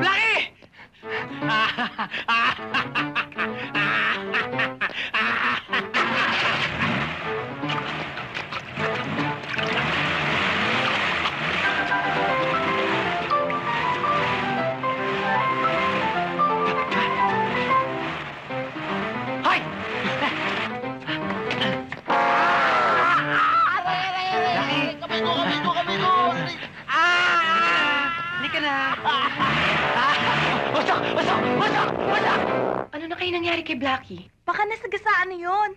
Blackie! Ah, ah, ah, na. Wasak! Wasak! Wasak! Wasak! Ano na kayo nangyari kay Blackie? Baka nasagasaan na yun.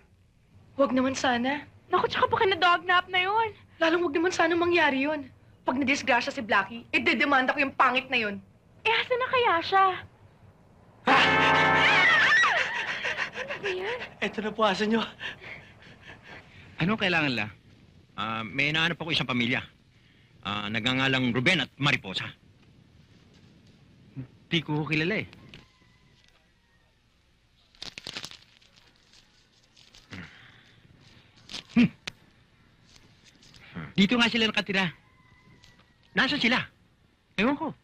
Huwag naman sana. Naku, tsaka baka na-dognap na yun. Lalong huwag naman sana mangyari yun. Pag nadisgrasya si Blackie, eh dedemanda ko yung pangit na yun. Eh, asa na kaya siya? Ito na po aso nyo. Ano kailangan la? Ah, may nahanap ako isang pamilya. Ah, nagngangalang Ruben at Mariposa. Di ko kilala eh. Hmm. Dito nga sila nakatira. Nasaan sila? Ewan ko.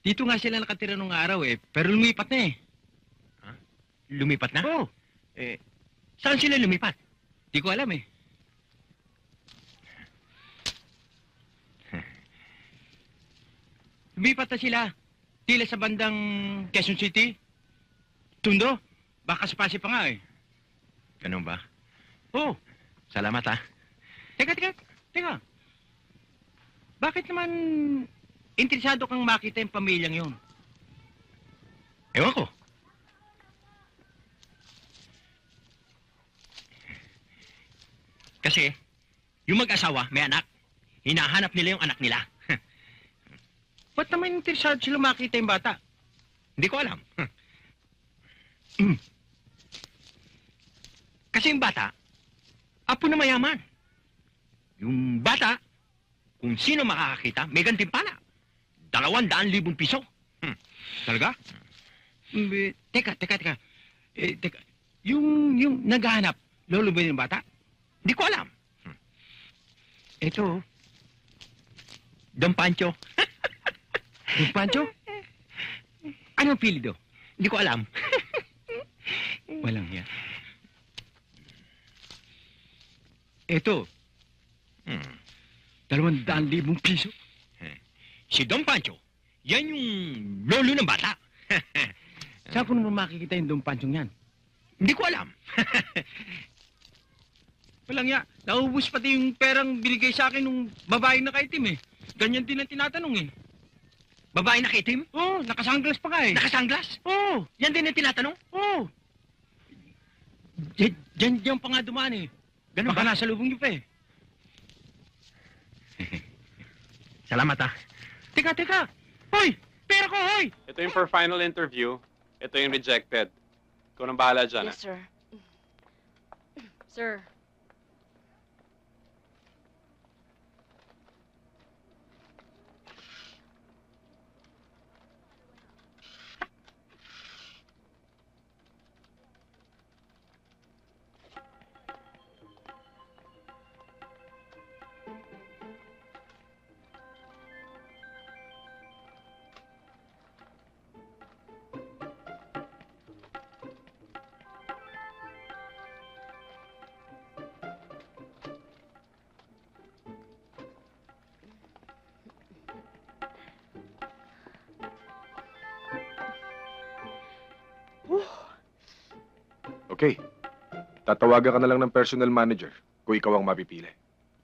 Dito nga sila nakatira nung araw eh, pero lumipat na eh. Ha? Lumipat na? Oo. Eh, saan sila lumipat? Di ko alam eh. Lumipat na sila. Tila sa bandang Quezon City. Tundo. Baka sa Pasig pa nga eh. Ganun ba? Oo. Salamat ah. Teka, teka, teka. Bakit naman interesado kang makita yung pamilyang yun? Ewan ko. Kasi, yung mag-asawa, may anak. Hinahanap nila yung anak nila. Ba't naman interesado sila makita yung bata? Hindi ko alam. Mm. Kasi yung bata, apo na mayaman. Yung bata, kung sino makakakita, may gantimpala. Dalawang daan libong piso. Hmm. Talaga? Hmm, teka, teka, teka. Eh, teka. Yung, yung naghahanap, lolo ba yung bata? Hindi ko alam. Hmm. Ito, Don Pancho. Pancho? Anong pilido? Hindi ko alam. Walang yan. Ito, hmm. dalawang daan libong piso. Si Don Pancho, yan yung lolo ng bata. Saan ko naman makikita yung Don Pancho yan? Hindi ko alam. Walang ya. Naubos pati yung perang binigay sa akin nung babae na kaitim eh. Ganyan din ang tinatanong eh. Babae na kaitim? Oo, oh, nakasanglas pa ka eh. Nakasanglas? Oo. Oh. Yan din ang tinatanong? Oo. Oh. Diyan, diyan, diyan pa nga dumaan eh. Ganun Baka ba? nasa lubong niyo pa eh. Salamat ah. Teka, teka. Hoy! Pera ko, hoy! Ito yung for final interview. Ito yung rejected. Ikaw nang bahala dyan, Yes, sir. Sir. Okay. Tatawagan ka na lang ng personal manager kung ikaw ang mapipili.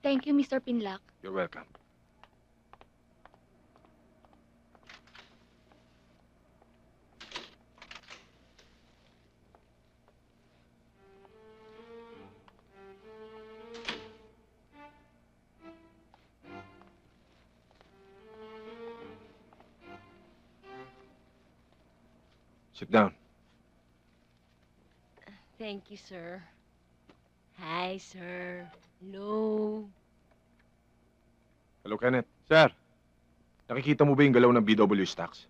Thank you, Mr. Pinlock. You're welcome. Sit down. Thank you, sir. Hi, sir. Hello. Hello, Kenneth. Sir, nakikita mo ba yung galaw ng BW stocks?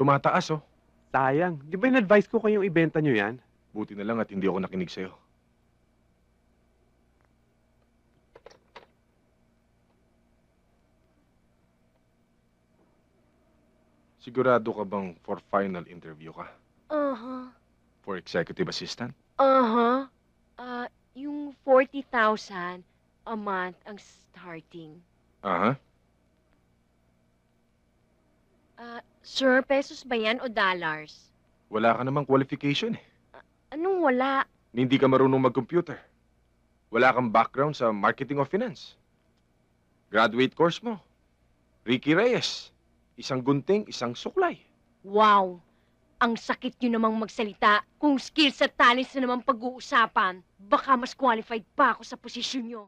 Tumataas, oh. Sayang. Di ba in-advise ko kayong ibenta nyo yan? Buti na lang at hindi ako nakinig sa'yo. Sigurado ka bang for final interview ka? Uh-huh. For executive assistant? Uh-huh. Ah, yung 40,000 a month ang starting. Aha. Ah, sir, pesos ba yan o dollars? Wala ka namang qualification eh. Anong wala? Hindi ka marunong mag-computer. Wala kang background sa marketing o finance. Graduate course mo. Ricky Reyes. Isang gunting, isang suklay. Wow! Ang sakit nyo namang magsalita. Kung skills at talents na naman pag-uusapan, baka mas qualified pa ako sa posisyon nyo.